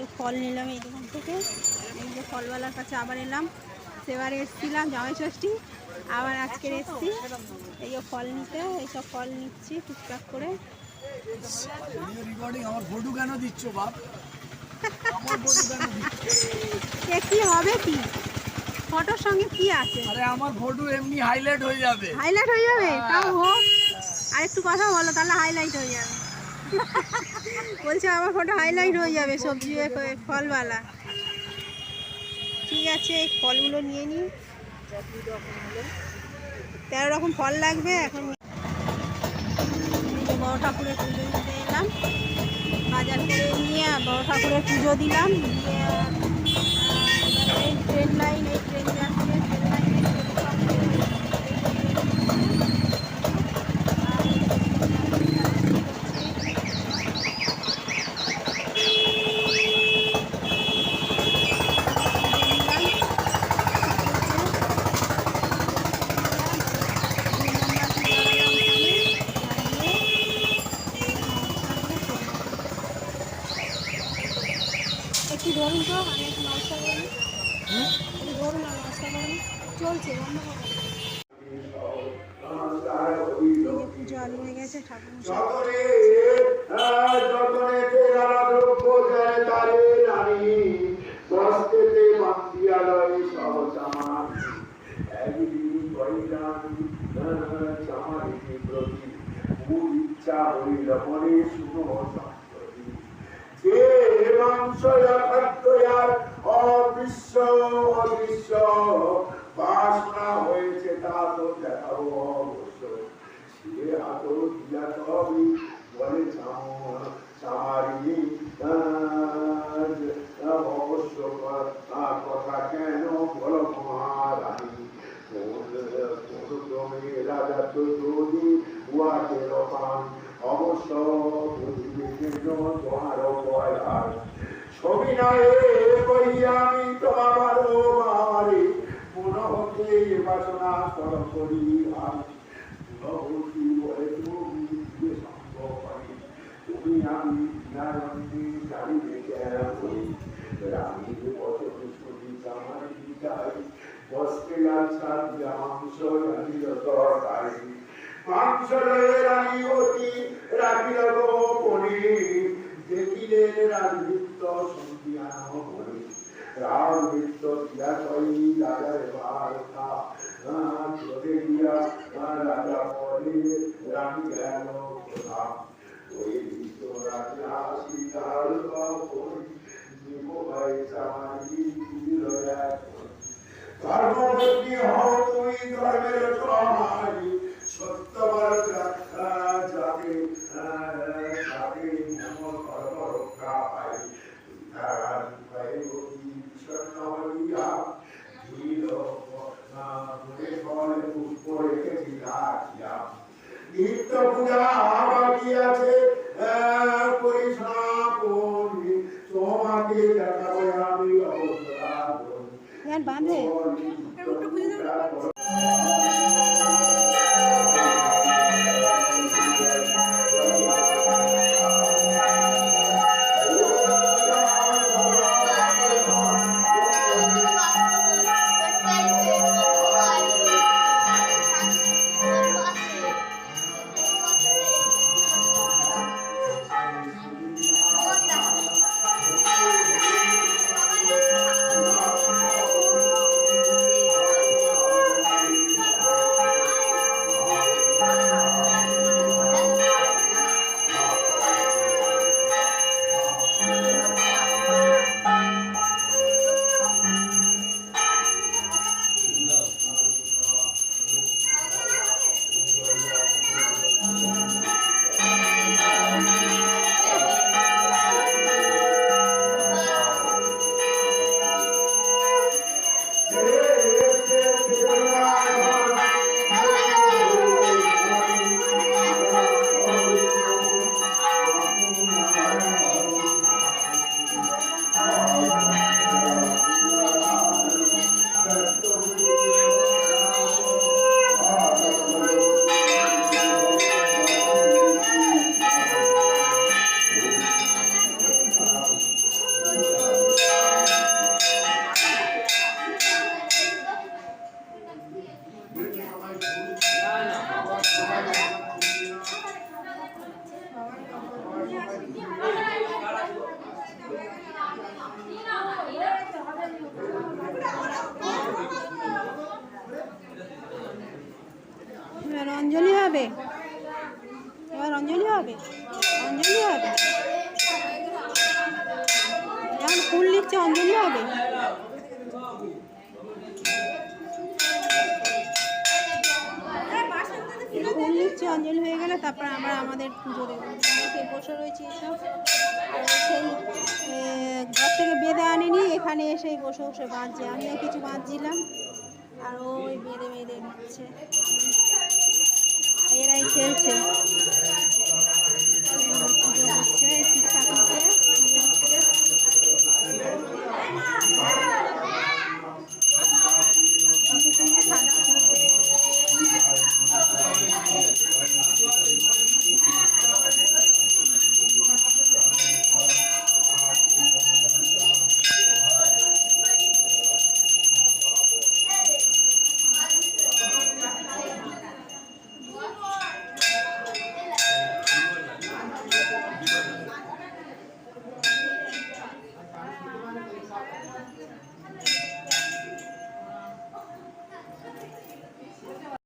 যে ফল নিলাম এই দোকান থেকে। এই যে ফলওয়ালার কাছে আবার এলাম। সেবারে এসেছিলাম জামাই ষষ্ঠী। আবার আজকের এসেছি। এই ফল নিতে এইসব ফল নিচ্ছি টুকটাক করে। আমার ফটো কেন দিচ্ছ বাপ? কি হবে কি? ফটোর সঙ্গে কি আছে? আরে আমার ফটো এমনি হাইলাইট হয়ে যাবে। হাইলাইট হয়ে যাবে? তাও হোক। আর একটু কথা বলো তাহলে হাইলাইট হয়ে যাবে। বলছে, আমার ফটো হাইলাইট হয়ে যাবে, সবজি ফলওয়ালা। ঠিক আছে, এই ফলগুলো নিয়ে নিই। তেরো রকম ফল লাগবে, এখন বড় ঠাকুরের পুজো দিতে এলাম। বাজার করে নিয়ে, বড় ঠাকুরের পুজো দিলাম। ট্রেন লাইন ধরুন তো, আমি একটু নমস্কার করি ধরুন আমি নমস্কার করি চলছে, বন্ধ করো। এই যে পুজো আলু হয়ে গেছে ঠাকুর মশাই যতনে যতনে তেরা মাংস খাদ্যার অদৃশ্য অদৃশ্য বাসনা হয়েছে তা তো দেখাবো অবশ্য। শিবে আদর দিয়া তবে বলে চামারি অবশ্য তার কথা কেন বল মহারানী? রাজা তো অবশ্য তোমার ভয় আর ছবি নয় কহিয়া আমি তোমার মারি পুনঃ বাসনা কর করি আমি। ভগবতী বলে তুমি সম্ভব পারি তুমি আমি জানিবে কেন করি রানী বছর শুনি আমার বস্তে আচ্ছা মাংস জানিল তরকারি। মাংস রানী অতি রাখিল গোপনে দেখিলেন রাজবৃত্ত সন্ধিয়া মনে রাজবৃত্ত দিয়া কই রাজার বার্তা চলে দিয়া রাজা তুমি ধর্মের সহায় সত্যবার ഞാൻ പാമ്പേ হবে এবার অঞ্জলি হবে এখন ফুল নিচ্ছে অঞ্জলি হবে ফুল নিচ্ছে অঞ্জলি হয়ে গেলে তারপর আমরা আমাদের পুজো দেবো বসে রয়েছি এসব সেই ঘর থেকে বেঁধে আনিনি এখানে এসেই বসে বসে বাঁধছে আমিও কিছু বাঁধছিলাম আর ওই বেঁধে বেঁধে নিচ্ছে i like